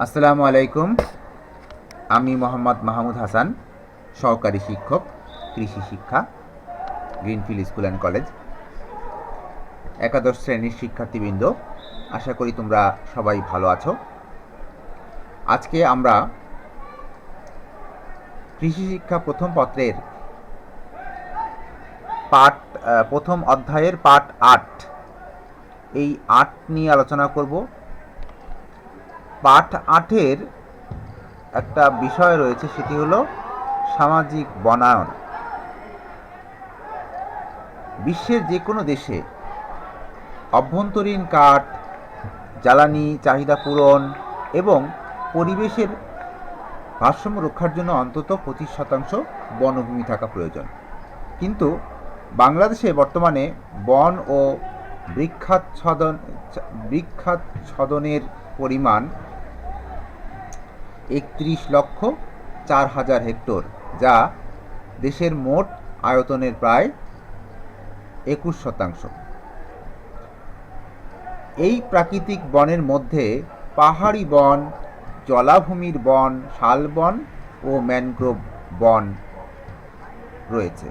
আসসালামু আলাইকুম। আমি মোহাম্মদ মাহমুদ হাসান, সহকারী শিক্ষক, কৃষি শিক্ষা, গ্রিনফিল্ড স্কুল অ্যান্ড কলেজ। একাদশ শ্রেণির শিক্ষার্থীবৃন্দ, আশা করি তোমরা সবাই ভালো আছো। আজকে আমরা কৃষি শিক্ষা প্রথম পত্রের পাঠ প্রথম অধ্যায়ের পাঠ আট, এই আট নিয়ে আলোচনা করব। পাঠ আটের একটা বিষয় রয়েছে, সেটি হলো সামাজিক বনায়ন। বিশ্বের যে কোনো দেশে অভ্যন্তরীণ কাঠ, জ্বালানি চাহিদা পূরণ এবং পরিবেশের ভারসাম্য রক্ষার জন্য অন্তত পঁচিশ শতাংশ বনভূমি থাকা প্রয়োজন। কিন্তু বাংলাদেশে বর্তমানে বন ও বৃক্ষাচ্ছদন, বৃক্ষাচ্ছদনের পরিমাণ একত্রিশ লক্ষ চার হাজার হেক্টর, যা দেশের মোট আয়তনের প্রায় একুশ শতাংশ। এই প্রাকৃতিক বনের মধ্যে পাহাড়ি বন, জলাভূমির বন শালবন ও ম্যানগ্রোভ বন রয়েছে।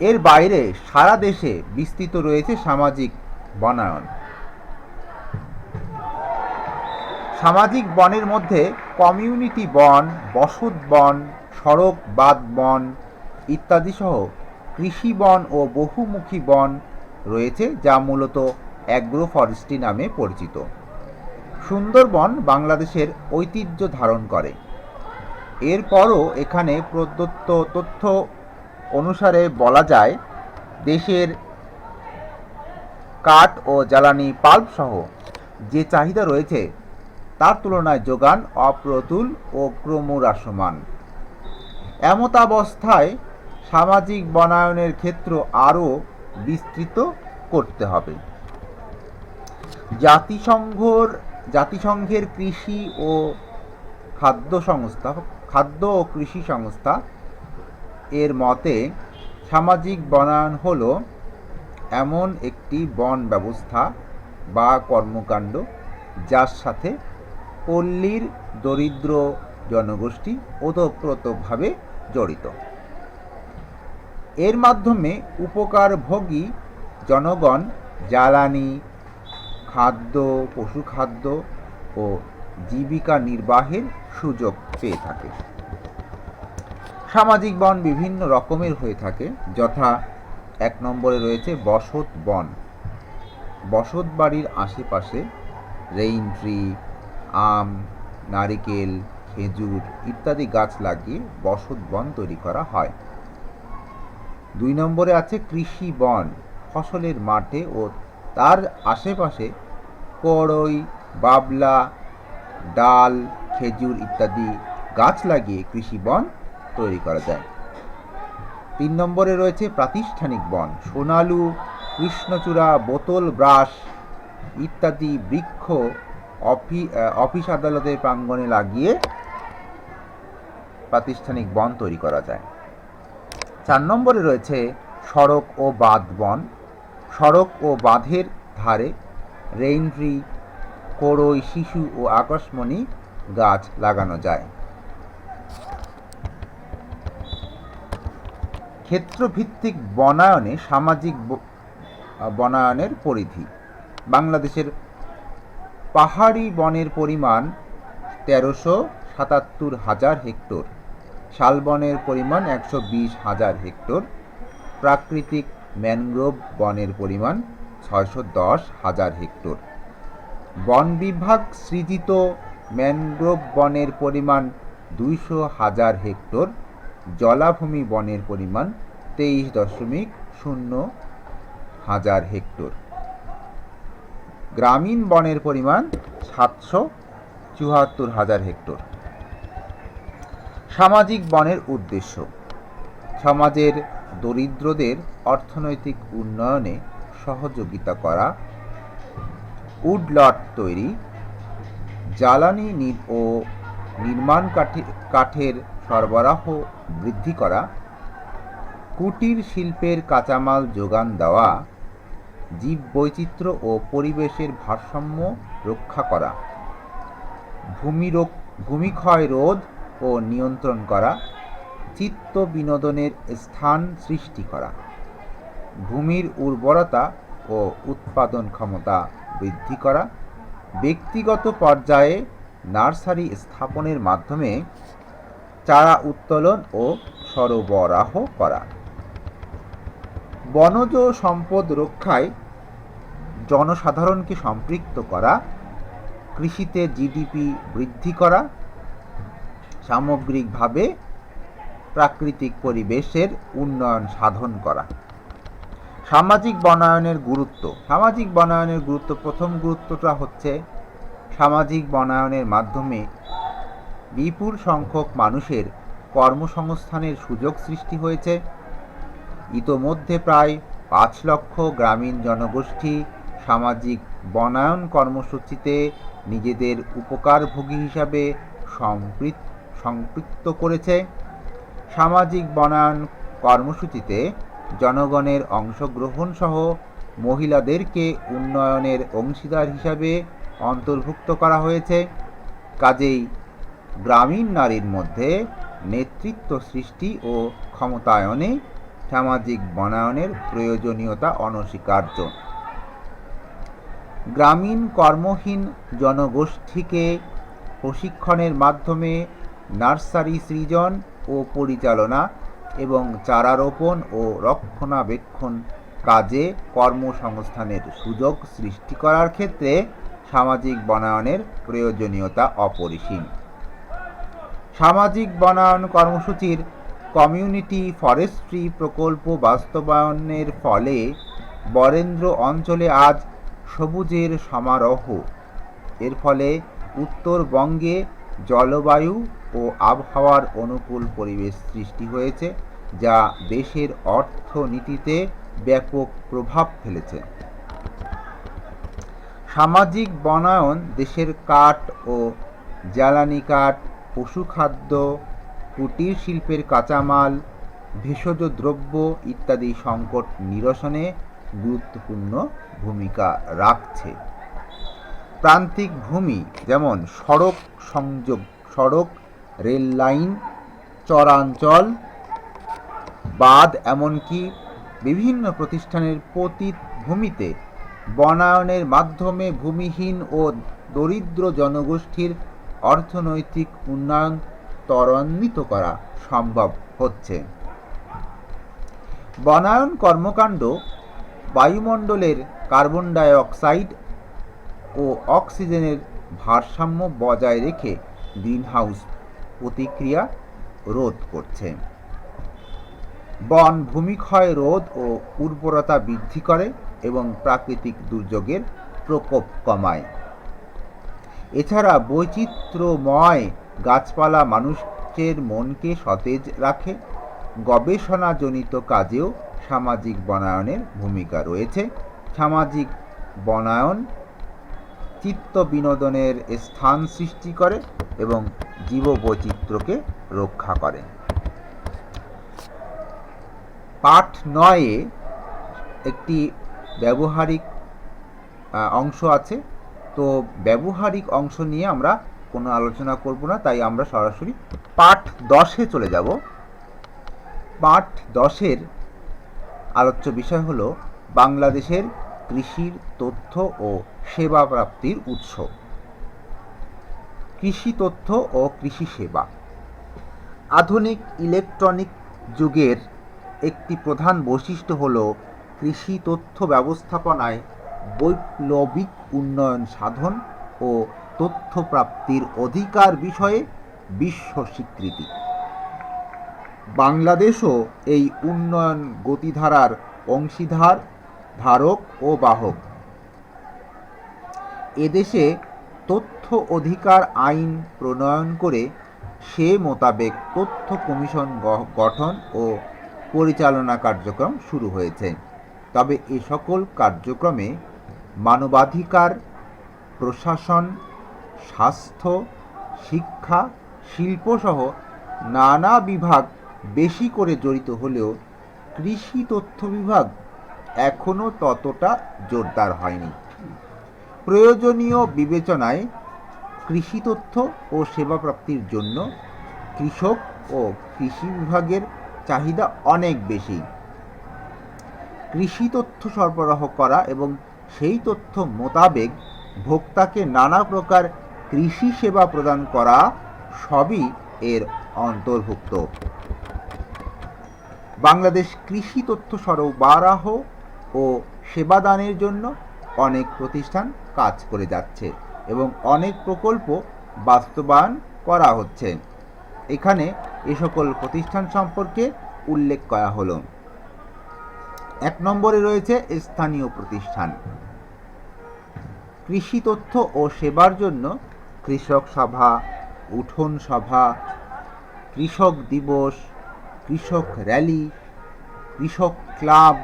এর বাইরে সারা দেশে বিস্তৃত রয়েছে সামাজিক বনায়ন। সামাজিক বনের মধ্যে কমিউনিটি বন, বসত বন, সড়ক বাদ বন ইত্যাদি সহ কৃষি বন ও বহুমুখী বন রয়েছে, যা মূলত অ্যাগ্রো ফরেস্ট্রি নামে পরিচিত। সুন্দরবন বাংলাদেশের ঐতিহ্য ধারণ করে। এরপরও এখানে প্রদত্ত তথ্য অনুসারে বলা যায়, দেশের কাঠ ও জ্বালানি পাল্প সহ যে চাহিদা রয়েছে তার তুলনায় যোগান অপ্রতুল ও ক্রমহ্রাসমান। এমতাবস্থায় সামাজিক বনায়নের ক্ষেত্র আরও বিস্তৃত করতে হবে। জাতিসংঘর, জাতিসংঘের কৃষি ও খাদ্য সংস্থা, খাদ্য ও কৃষি সংস্থা এর মতে সামাজিক বনায়ন হল এমন একটি বন ব্যবস্থা বা কর্মকাণ্ড যার সাথে পল্লীর দরিদ্র জনগোষ্ঠী ওতপ্রোতভাবে জড়িত। এর মাধ্যমে উপকারভোগী জনগণ জ্বালানি, খাদ্য, পশুখাদ্য ও জীবিকা নির্বাহের সুযোগ পেয়ে থাকে। সামাজিক বন বিভিন্ন রকমের হয়ে থাকে, যথা এক নম্বরে রয়েছে বসত বন। বসত বাড়ির আশেপাশে রেইন ট্রি আম, নারিকেল, খেজুর ইত্যাদি গাছ লাগিয়ে বসত বন তৈরি করা হয়। দুই নম্বরে আছে কৃষি বন, ফসলের মাঠে ও তার আশেপাশে কড়ই বাবলা, ডাল, খেজুর ইত্যাদি গাছ লাগিয়ে কৃষি বন তৈরি করা যায়। তিন নম্বরে রয়েছে প্রাতিষ্ঠানিক বন, সোনালু, কৃষ্ণচূড়া, বোতল ব্রাশ ইত্যাদি বৃক্ষ অফিস আদালতের প্রাঙ্গণে লাগিয়ে প্রাতিষ্ঠানিক বন তৈরি করা যায়। চার নম্বরে রয়েছে সড়ক ও বাঁধ বন। সড়ক ও বাঁধের ধারে রেইনট্রি কোড়ই শিশু ও আকাশমণি গাছ লাগানো যায়। ক্ষেত্রভিত্তিক বনায়নে সামাজিক বনায়নের পরিধি। বাংলাদেশের পাহাড়ি বনের পরিমাণ তেরোশো সাতাত্তর হাজার হেক্টর শালবনের পরিমাণ একশো বিশ হাজার হেক্টর, প্রাকৃতিক ম্যানগ্রোভ বনের পরিমাণ ছয়শো দশ হাজার হেক্টর। বন বিভাগ সৃজিত ম্যানগ্রোভ বনের পরিমাণ দুইশো হাজার হেক্টর, জলাভূমি বনের পরিমাণ তেইশ দশমিক শূন্য হাজার হেক্টর। গ্রামীণ বনের পরিমাণ সাতশো চুয়াত্তর হাজার হেক্টর। সামাজিক বনের উদ্দেশ্য। সমাজের দরিদ্রদের অর্থনৈতিক উন্নয়নে সহযোগিতা করা, উডলট তৈরি, জ্বালানি ও নির্মাণ কাঠে- কাঠের সরবরাহ বৃদ্ধি করা, কুটির শিল্পের কাঁচামাল যোগান দেওয়া জীববৈচিত্র্য ও পরিবেশের ভারসাম্য রক্ষা করা, ভূমি ভূমিক্ষয় রোধ ও নিয়ন্ত্রণ করা, চিত্ত বিনোদনের স্থান সৃষ্টি করা, ভূমির উর্বরতা ও উৎপাদন ক্ষমতা বৃদ্ধি করা, ব্যক্তিগত পর্যায়ে নার্সারি স্থাপনের মাধ্যমে চারা উত্তোলন ও সরবরাহ করা। বনজ সম্পদ রক্ষায় জনসাধারণকে সম্পৃক্ত করা, কৃষিতে জিডিপি বৃদ্ধি করা, সামগ্রিকভাবে প্রাকৃতিক পরিবেশের উন্নয়ন সাধন করা। সামাজিক বনায়নের গুরুত্ব। সামাজিক বনায়নের গুরুত্ব, প্রথম গুরুত্বটা হচ্ছে সামাজিক বনায়নের মাধ্যমে বিপুল সংখ্যক মানুষের কর্মসংস্থানের সুযোগ সৃষ্টি হয়েছে। ইতোমধ্যে প্রায় পাঁচ লক্ষ গ্রামীণ জনগোষ্ঠী সামাজিক বনায়ন কর্মসূচিতে নিজেদের উপকারভোগী হিসাবে সম্পৃক- সম্পৃক্ত করেছে। সামাজিক বনায়ন কর্মসূচিতে জনগণের অংশগ্রহণ সহ মহিলাদেরকে উন্নয়নের অংশীদার হিসাবে অন্তর্ভুক্ত করা হয়েছে। কাজেই গ্রামীণ নারীর মধ্যে নেতৃত্ব সৃষ্টি ও ক্ষমতায়নে সামাজিক বনায়নের প্রয়োজনীয়তা অনস্বীকার্য। গ্রামীণ কর্মহীন জনগোষ্ঠীকে প্রশিক্ষণের মাধ্যমে নার্সারি সৃজন ও পরিচালনা এবং চারা রোপণ ও রক্ষণাবেক্ষণ কাজে কর্মসংস্থানের সুযোগ সৃষ্টি করার ক্ষেত্রে সামাজিক বনায়নের প্রয়োজনীয়তা অপরিসীম। সামাজিক বনায়ন কর্মসূচির কমিউনিটি ফরেস্ট্রি প্রকল্প বাস্তবায়নের ফলে বরেন্দ্র অঞ্চলে আজ সবুজের সমারোহ। এর ফলে উত্তরবঙ্গে জলবায়ু ও আবহাওয়ার অনুকূল পরিবেশ সৃষ্টি হয়েছে, যা দেশের অর্থনীতিতে ব্যাপক প্রভাব ফেলেছে। সামাজিক বনায়ন, দেশের কাঠ ও জ্বালানি কাঠ, পশুখাদ্য কুটির শিল্পের কাঁচামাল, ভেষজ দ্রব্য ইত্যাদি সংকট নিরসনে গুরুত্বপূর্ণ ভূমিকা রাখছে। প্রান্তিক ভূমি যেমন সড়ক সংযোগ, সড়ক, রেল লাইন, চরাঞ্চল, বাঁধ এমনকি বিভিন্ন প্রতিষ্ঠানের পতিত ভূমিতে বনায়নের মাধ্যমে ভূমিহীন ও দরিদ্র জনগোষ্ঠীর অর্থনৈতিক উন্নয়ন ত্বরান্বিত করা সম্ভব হচ্ছে। বনায়ন কর্মকাণ্ড বায়ুমণ্ডলের কার্বন ডাই অক্সাইড ও অক্সিজেনের ভারসাম্য বজায় রেখে গ্রিনহাউস প্রতিক্রিয়া রোধ করছে। বন ভূমিক্ষয় রোধ ও উর্বরতা বৃদ্ধি করে এবং প্রাকৃতিক দুর্যোগের প্রকোপ কমায়। এছাড়া বৈচিত্র্যময় গাছপালা মানুষের মনকে সতেজ রাখে। গবেষণাজনিত কাজেও সামাজিক বনায়নের ভূমিকা রয়েছে। সামাজিক বনায়ন চিত্ত বিনোদনের স্থান সৃষ্টি করে এবং জীববৈচিত্র্যকে রক্ষা করে। পাঠ নয়ে একটি ব্যবহারিক অংশ আছে। তো ব্যবহারিক অংশ নিয়ে আমরা কোনো আলোচনা করব না, তাই আমরা সরাসরি পাঠ দশে চলে যাব। পাঠ দশের আলোচ্য বিষয় হল বাংলাদেশের কৃষির তথ্য ও সেবা প্রাপ্তির উৎস। কৃষি তথ্য ও কৃষি সেবা। আধুনিক ইলেকট্রনিক যুগের একটি প্রধান বৈশিষ্ট্য হল কৃষি তথ্য ব্যবস্থাপনায় বৈপ্লবিক উন্নয়ন সাধন ও তথ্য প্রাপ্তির অধিকার বিষয়ে বিশ্ব স্বীকৃতি। বাংলাদেশও এই উন্নয়ন গতিধারার অংশীদার, ধারক ও বাহক। এদেশে তথ্য অধিকার আইন প্রণয়ন করে সে মোতাবেক তথ্য কমিশন গঠন ও পরিচালনা কার্যক্রম শুরু হয়েছে। তবে এ সকল কার্যক্রমে মানবাধিকার, প্রশাসন স্বাস্থ্য, শিক্ষা, শিল্পসহ নানা বিভাগ বেশি করে জড়িত হলেও কৃষি তথ্য বিভাগ এখনও ততটা জোরদার হয়নি। প্রয়োজনীয় বিবেচনায় কৃষি তথ্য ও সেবা প্রাপ্তির জন্য কৃষক ও কৃষি বিভাগের চাহিদা অনেক বেশি। কৃষি তথ্য সরবরাহ করা এবং সেই তথ্য মোতাবেক ভোক্তাকে নানা প্রকার কৃষি সেবা প্রদান করা সবই এর অন্তর্ভুক্ত। বাংলাদেশ কৃষি তথ্য সরবরাহ ও সেবাদানের জন্য অনেক প্রতিষ্ঠান কাজ করে যাচ্ছে এবং অনেক প্রকল্প বাস্তবায়ন করা হচ্ছে। এখানে এ সকল প্রতিষ্ঠান সম্পর্কে উল্লেখ করা হলো। এক নম্বরে রয়েছে স্থানীয় প্রতিষ্ঠান। কৃষি তথ্য ও সেবার জন্য কৃষক সভা, উঠোন সভা, কৃষক দিবস, কৃষক র্যালি, কৃষক ক্লাব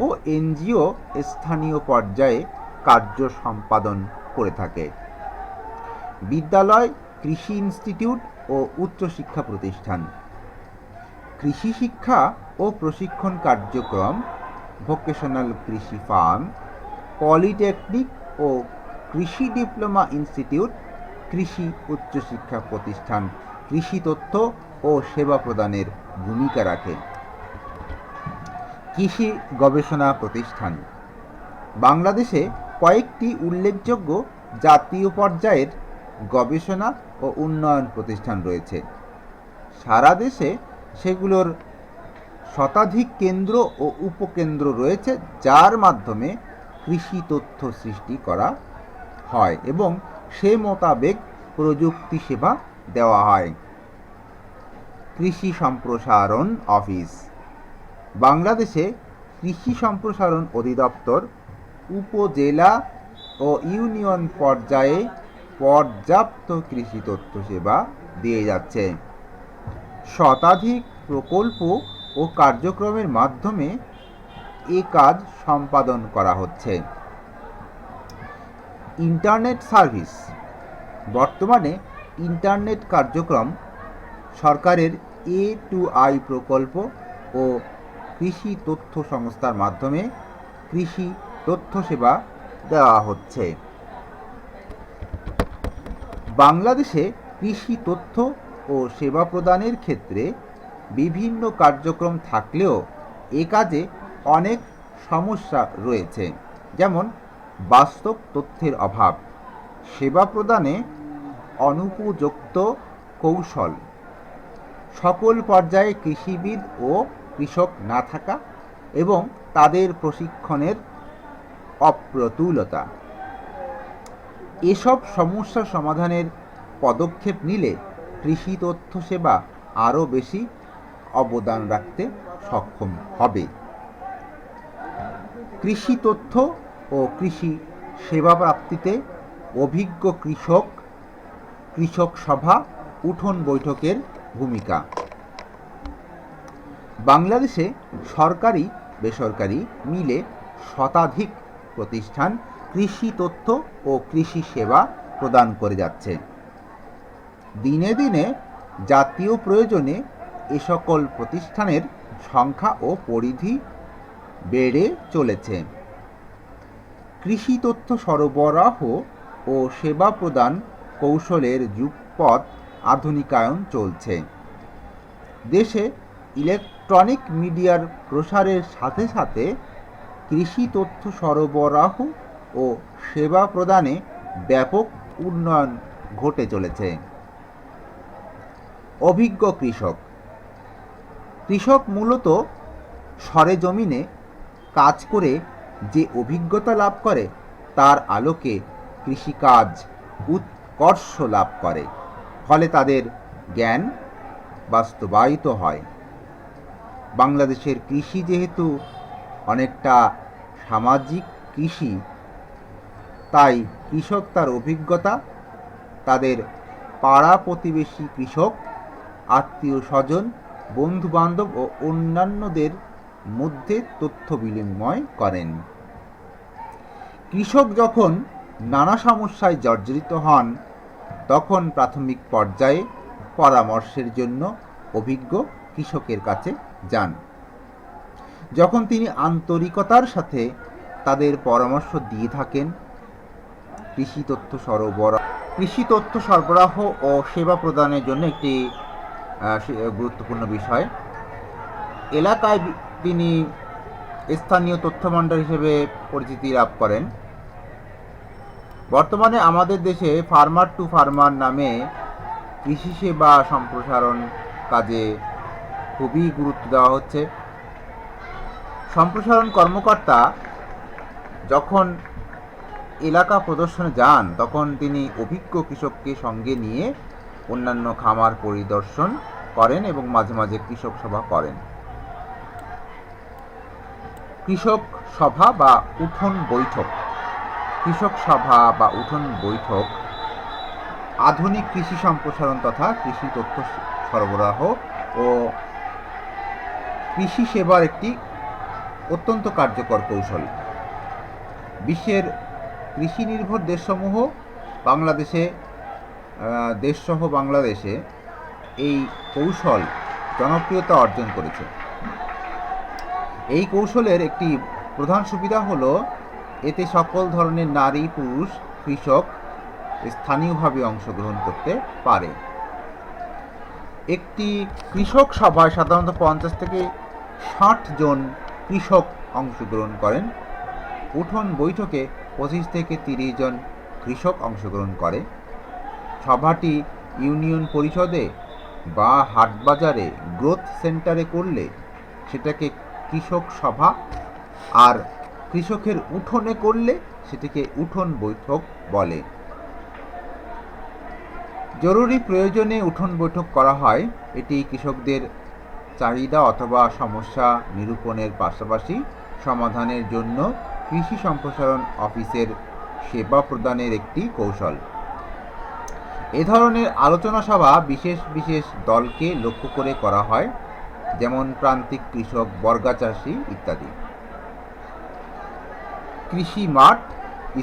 ও এনজিও স্থানীয় পর্যায়ে কার্য সম্পাদন করে থাকে। বিদ্যালয়, কৃষি ইনস্টিটিউট ও উচ্চশিক্ষা প্রতিষ্ঠান। কৃষি শিক্ষা ও প্রশিক্ষণ কার্যক্রম, ভোকেশনাল কৃষি ফার্ম, পলিটেকনিক ও কৃষি ডিপ্লোমা ইনস্টিটিউট কৃষি উচ্চশিক্ষা প্রতিষ্ঠান কৃষি তথ্য ও সেবা প্রদানের ভূমিকা রাখে। কৃষি গবেষণা প্রতিষ্ঠান। বাংলাদেশে কয়েকটি উল্লেখযোগ্য জাতীয় পর্যায়ের গবেষণা ও উন্নয়ন প্রতিষ্ঠান রয়েছে। সারা দেশে সেগুলোর শতাধিক কেন্দ্র ও উপকেন্দ্র রয়েছে, যার মাধ্যমে কৃষি তথ্য সৃষ্টি করা হয় এবং সে মোতাবেক প্রযুক্তি সেবা দেওয়া হয়। কৃষি সম্প্রসারণ অফিস। বাংলাদেশে কৃষি সম্প্রসারণ অধিদপ্তর উপজেলা ও ইউনিয়ন পর্যায়ে পর্যাপ্ত কৃষি তথ্য সেবা দিয়ে যাচ্ছে। শতাধিক প্রকল্প ও কার্যক্রমের মাধ্যমে এ কাজ সম্পাদন করা হচ্ছে। Internet service. বর্তমানে ইন্টারনেট কার্যক্রম সরকারের এ টু আই প্রকল্প ও কৃষি তথ্য সংস্থার মাধ্যমে কৃষি তথ্য সেবা দেওয়া হচ্ছে। বাংলাদেশে কৃষি তথ্য ও সেবা প্রদানের ক্ষেত্রে বিভিন্ন কার্যক্রম থাকলেও এ কাজে অনেক সমস্যা রয়েছে। যেমন বাস্তব তথ্যের অভাব। সেবা প্রদানে অনুপযুক্ত কৌশল। সকল পর্যায়ে কৃষিবিদ ও কৃষক না থাকা এবং তাদের প্রশিক্ষণের অপ্রতুলতা। এসব সমস্যা সমাধানের পদক্ষেপ নিলে কৃষি তথ্য সেবা আরও বেশি অবদান রাখতে সক্ষম হবে। কৃষি তথ্য ও কৃষি সেবা প্রাপ্তিতে অভিজ্ঞ কৃষক কৃষক সভা, উঠোন বৈঠকের ভূমিকা। বাংলাদেশে সরকারি, বেসরকারি মিলে শতাধিক প্রতিষ্ঠান কৃষি তথ্য ও কৃষি সেবা প্রদান করে যাচ্ছে। দিনে দিনে জাতীয় প্রয়োজনে এ সকল প্রতিষ্ঠানের সংখ্যা ও পরিধি বেড়ে চলেছে। কৃষি তথ্য সরবরাহ ও সেবা প্রদান কৌশলের যুগপথ আধুনিকায়ন চলছে। দেশে ইলেকট্রনিক মিডিয়ার প্রসারের সাথে সাথে কৃষি তথ্য সরবরাহ ও সেবা প্রদানে ব্যাপক উন্নয়ন ঘটে চলেছে। অভিজ্ঞ কৃষক। কৃষক মূলত সরেজমিনে কাজ করে যে অভিজ্ঞতা লাভ করে, তার আলোকে কৃষিকাজ উৎকর্ষ লাভ করে, ফলে তাদের জ্ঞান বাস্তবায়িত হয়। বাংলাদেশের কৃষি যেহেতু অনেকটা সামাজিক কৃষি, তাই কৃষক তার অভিজ্ঞতা, তাদের পাড়া প্রতিবেশী কৃষক, আত্মীয় স্বজন বন্ধু বান্ধব ও অন্যান্যদের মধ্যে তথ্য বিনিময় করেন। কৃষক যখন নানা সমস্যায় জর্জরিত হন, তখন প্রাথমিক পর্যায়ে পরামর্শের জন্য অভিজ্ঞ কৃষকের কাছে যান। যখন তিনি আন্তরিকতার সাথে তাদের পরামর্শ দিয়ে থাকেন, কৃষি তথ্য সরবরাহ, কৃষি তথ্য সরবরাহ ও সেবা প্রদানের জন্য একটি গুরুত্বপূর্ণ বিষয়। এলাকায় তিনি স্থানীয় তথ্য ভাণ্ডার হিসেবে পরিচিতি লাভ করেন। বর্তমানে আমাদের দেশে ফার্মার টু ফার্মার নামে কৃষি সেবা সম্প্রসারণ কাজে খুবই গুরুত্ব দেওয়া হচ্ছে। সম্প্রসারণ কর্মকর্তা যখন এলাকা প্রদর্শনে যান, তখন তিনি অভিজ্ঞ কৃষককে সঙ্গে নিয়ে অন্যান্য খামার পরিদর্শন করেন এবং মাঝে মাঝে কৃষক সভা করেন। কৃষক সভা বা উঠোন বৈঠক। কৃষক সভা বা উঠোন বৈঠক আধুনিক কৃষি সম্প্রসারণ তথা কৃষি তথ্য সরবরাহ ও কৃষি সেবার একটি অত্যন্ত কার্যকর কৌশল। বিশ্বের কৃষি নির্ভর দেশসমূহ বাংলাদেশে দেশসহ বাংলাদেশে এই কৌশল জনপ্রিয়তা অর্জন করেছে। এই কৌশলের একটি প্রধান সুবিধা হলো, এতে সকল ধরনের নারী, পুরুষ, কৃষক স্থানীয়ভাবে অংশগ্রহণ করতে পারে। একটি কৃষক সভায় সাধারণত পঞ্চাশ থেকে ষাট জন কৃষক অংশগ্রহণ করেন। উঠোন বৈঠকে পঁচিশ থেকে তিরিশ জন কৃষক অংশগ্রহণ করে। সভাটি ইউনিয়ন পরিষদে বা হাটবাজারে গ্রোথ সেন্টারে করলে সেটাকে কৃষক সভা আর কৃষকের উঠোনে করলে সেটিকে উঠোন বৈঠক বলে। জরুরি প্রয়োজনে উঠোন বৈঠক করা হয়। এটি কৃষকদের চাহিদা অথবা সমস্যা নিরূপণের পাশাপাশি সমাধানের জন্য কৃষি সম্প্রসারণ অফিসের সেবা প্রদানের একটি কৌশল। এ ধরনের আলোচনা সভা বিশেষ বিশেষ দলকে লক্ষ্য করে করা হয়। যেমন প্রান্তিক কৃষক বর্গা চাষি ইত্যাদি। কৃষি মাঠ,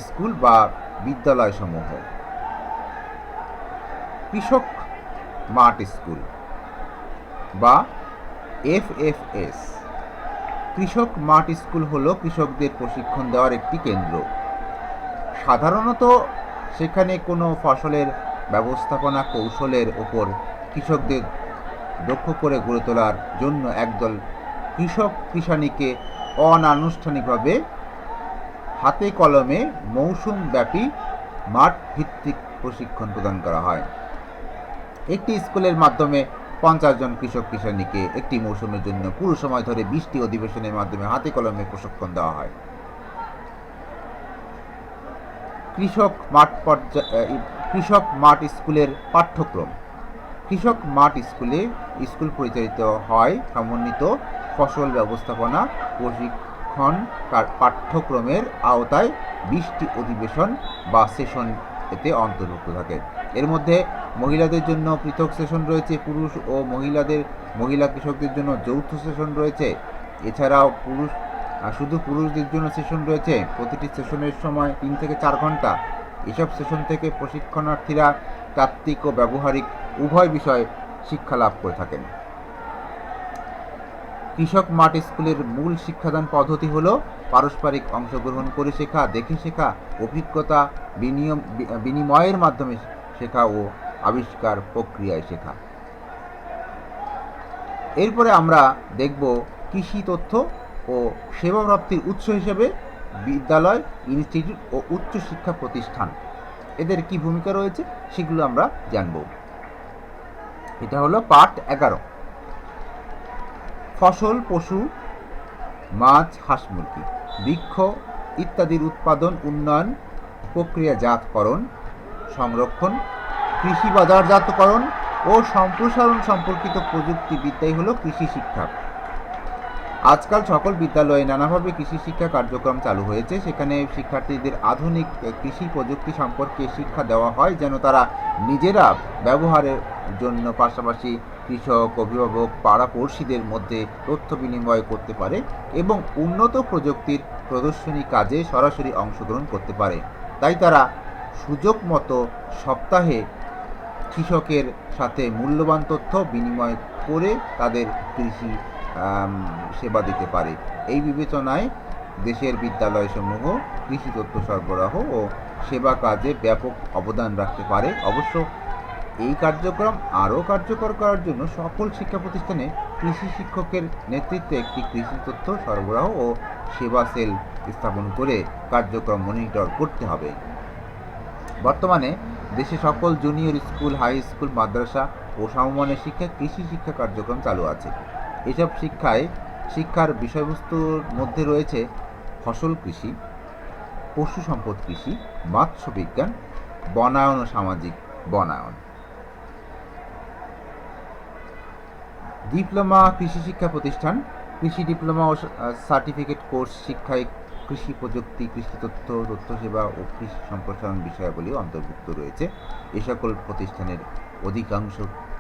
স্কুল বা বিদ্যালয়সমূহ। কৃষক মাঠ স্কুল বা এফএফএস। কৃষক মাঠ স্কুল হলো কৃষকদের প্রশিক্ষণ দেওয়ার একটি কেন্দ্র। সাধারণত সেখানে কোনো ফসলের ব্যবস্থাপনা কৌশলের ওপর কৃষকদের দক্ষ করে গড়ে তোলার জন্য একদল কৃষক কৃষানীকে অনানুষ্ঠানিকভাবে হাতে কলমে মৌসুম ব্যাপী মাঠ ভিত্তিক প্রশিক্ষণ প্রদান করা হয়। একটি স্কুলের মাধ্যমে পঞ্চাশ জন কৃষক কৃষানীকে একটি মৌসুমের জন্য পুরো সময় ধরে বৃষ্টি অধিবেশনের মাধ্যমে হাতে কলমে প্রশিক্ষণ দেওয়া হয়। কৃষক মাঠ পর্যা- আহ, কৃষক মাঠ স্কুলের পাঠ্যক্রম কৃষক মাঠ স্কুলে স্কুল পরিচালিত হয় সমন্বিত ফসল ব্যবস্থাপনা, প্রশিক্ষণ পাঠ্যক্রমের আওতায় বিশটি অধিবেশন বা সেশন এতে অন্তর্ভুক্ত থাকে। এর মধ্যে মহিলাদের জন্য পৃথক সেশন রয়েছে, পুরুষ ও মহিলাদের, মহিলা কৃষকদের জন্য যৌথ সেশন রয়েছে। এছাড়াও পুরুষ শুধু পুরুষদের জন্য সেশন রয়েছে, প্রতিটি সেশনের সময় তিন থেকে চার ঘণ্টা। এসব সেশন থেকে প্রশিক্ষণার্থীরা তাত্ত্বিক ও ব্যবহারিক উভয় বিষয়ে শিক্ষা লাভ করে থাকেন। কৃষক মাঠ স্কুলের মূল শিক্ষাদান পদ্ধতি হলো পারস্পরিক অংশগ্রহণ করে শেখা, দেখে শেখা, অভিজ্ঞতা, বিনিয়ম বিনিময়ের মাধ্যমে শেখা ও আবিষ্কার প্রক্রিয়ায় শেখা। এরপরে আমরা দেখব কৃষি তথ্য ও সেবা প্রাপ্তির উৎস হিসেবে বিদ্যালয়, ইনস্টিটিউট ও উচ্চশিক্ষা প্রতিষ্ঠান। এদের কি ভূমিকা রয়েছে সেগুলো আমরা জানব। এটা হলো পার্ট এগারো। ফসল, পশু, মাছ, হাঁস মুরগি, বৃক্ষ ইত্যাদির উৎপাদন, উন্নয়ন, প্রক্রিয়াজাতকরণ, সংরক্ষণ, কৃষি বাজারজাতকরণ ও সম্প্রসারণ সম্পর্কিত প্রযুক্তিবিদ্যাই হলো কৃষি শিক্ষা। আজকাল সকল বিদ্যালয়ে নানাভাবে কৃষি শিক্ষা কার্যক্রম চালু হয়েছে। সেখানে শিক্ষার্থীদের আধুনিক কৃষি প্রযুক্তি সম্পর্কে শিক্ষা দেওয়া হয়, যেন তারা নিজেরা ব্যবহারের জন্য পাশাপাশি কৃষক, অভিভাবক পাড়াপড়শিদের মধ্যে তথ্য বিনিময় করতে পারে এবং উন্নত প্রযুক্তির প্রদর্শনী কাজে সরাসরি অংশগ্রহণ করতে পারে। তাই তারা সুযোগ মতো সপ্তাহে কৃষকের সাথে মূল্যবান তথ্য বিনিময় করে তাদের কৃষি সেবা দিতে পারে। এই বিবেচনায় দেশের বিদ্যালয়সমূহ কৃষি তথ্য সরবরাহ ও সেবা কাজে ব্যাপক অবদান রাখতে পারে। অবশ্য এই কার্যক্রম আরও কার্যকর করার জন্য সকল শিক্ষা প্রতিষ্ঠানে কৃষি শিক্ষকের নেতৃত্বে একটি কৃষি তথ্য সরবরাহ ও সেবা সেল স্থাপন করে কার্যক্রম মনিটর করতে হবে। বর্তমানে দেশে সকল জুনিয়র স্কুল, হাই স্কুল, মাদ্রাসা ও সমমানের শিক্ষায় কৃষি শিক্ষা কার্যক্রম চালু আছে। এসব শিক্ষায় শিক্ষার বিষয়বস্তুর মধ্যে রয়েছে ফসল কৃষি, পশু সম্পদ কৃষি, মৎস্য বিজ্ঞান, বনায়ন ও সামাজিক বনায়ন। ডিপ্লোমা কৃষি শিক্ষা প্রতিষ্ঠান, কৃষি ডিপ্লোমা ও সার্টিফিকেট কোর্স শিক্ষায় কৃষি প্রযুক্তি, কৃষি তথ্য তথ্য সেবা ও কৃষি সম্প্রসারণ বিষয়াবলী অন্তর্ভুক্ত রয়েছে। এ সকল প্রতিষ্ঠানের অধিকাংশ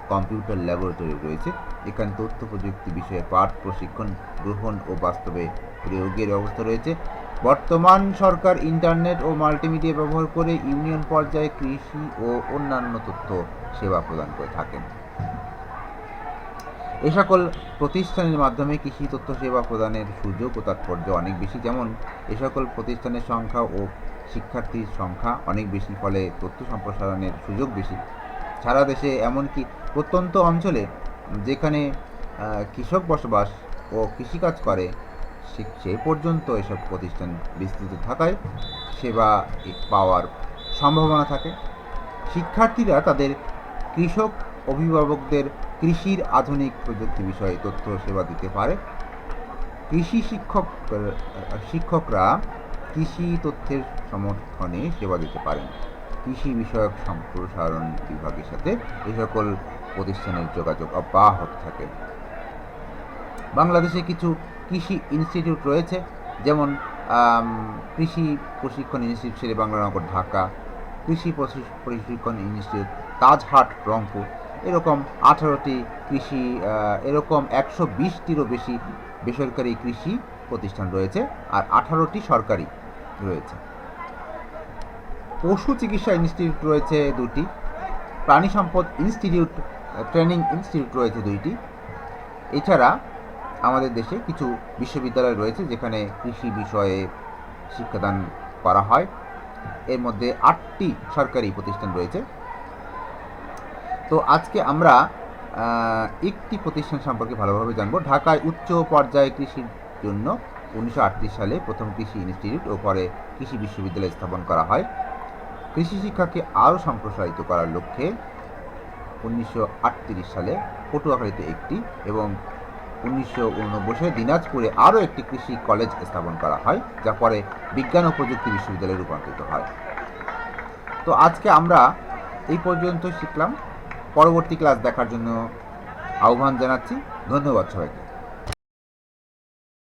কম্পিউটার ল্যাবরেটরি রয়েছে। এখানে তথ্য প্রযুক্তি বিষয়ে পাঠ, প্রশিক্ষণ, গ্রহণ ও বাস্তবে প্রয়োগের ব্যবস্থা রয়েছে। বর্তমান সরকার ইন্টারনেট ও মাল্টিমিডিয়া ব্যবহার করে ইউনিয়ন পর্যায়ে কৃষি ও অন্যান্য তথ্য সেবা প্রদান করে থাকেন। এ সকল প্রতিষ্ঠানের মাধ্যমে কৃষি তথ্য সেবা প্রদানের সুযোগ ও তাৎপর্য অনেক বেশি। যেমন, এ সকল প্রতিষ্ঠানের সংখ্যা ও শিক্ষার্থীর সংখ্যা অনেক বেশি, ফলে তথ্য সম্প্রসারণের সুযোগ বেশি। সারা দেশে এমনকি প্রত্যন্ত অঞ্চলে যেখানে কৃষক বসবাস ও কৃষিকাজ করে, সে- পর্যন্ত এসব প্রতিষ্ঠান বিস্তৃত থাকায় সেবা পাওয়ার সম্ভাবনা থাকে। শিক্ষার্থীরা তাদের কৃষক অভিভাবকদের কৃষির আধুনিক প্রযুক্তি বিষয়ে তথ্য সেবা দিতে পারে। কৃষি শিক্ষক শিক্ষকরা কৃষি তথ্যের সমর্থনে সেবা দিতে পারেন। কৃষি বিষয়ক সম্প্রসারণ বিভাগের সাথে এই সকল প্রতিষ্ঠানের যোগাযোগ অব্যাহত থাকে। বাংলাদেশে কিছু কৃষি ইনস্টিটিউট রয়েছে, যেমন কৃষি প্রশিক্ষণ ইনস্টিটিউট শেরে বাংলানগর ঢাকা, কৃষি প্রশিক্ষণ ইনস্টিটিউট তাজহাট রংপুর, এরকম আঠারোটি কৃষি এরকম একশো বিশটিরও বেশি বেসরকারি কৃষি প্রতিষ্ঠান রয়েছে আর আঠারোটি সরকারি রয়েছে। পশু চিকিৎসা ইনস্টিটিউট রয়েছে দুটি প্রাণী সম্পদ ইনস্টিটিউট ট্রেনিং ইনস্টিটিউট রয়েছে দুইটি। এছাড়া আমাদের দেশে কিছু বিশ্ববিদ্যালয় রয়েছে যেখানে কৃষি বিষয়ে শিক্ষাদান করা হয়। এর মধ্যে আটটি সরকারি প্রতিষ্ঠান রয়েছে। তো আজকে আমরা একটি প্রতিষ্ঠান সম্পর্কে ভালোভাবে জানব। ঢাকায় উচ্চ পর্যায়ে কৃষির জন্য উনিশশো আটত্রিশ সালে প্রথম কৃষি ইনস্টিটিউট ও পরে কৃষি বিশ্ববিদ্যালয় স্থাপন করা হয়। কৃষি শিক্ষাকে আরও সম্প্রসারিত করার লক্ষ্যে উনিশশো আটত্রিশ সালে পটুয়াখালীতে একটি এবং উনিশশো সালে দিনাজপুরে আরও একটি কৃষি কলেজ স্থাপন করা হয়, যা পরে বিজ্ঞান ও প্রযুক্তি বিশ্ববিদ্যালয়ে রূপান্তরিত হয়। তো আজকে আমরা এই পর্যন্ত শিখলাম। পরবর্তী ক্লাস দেখার জন্য আহ্বান জানাচ্ছি। ধন্যবাদ সবাইকে।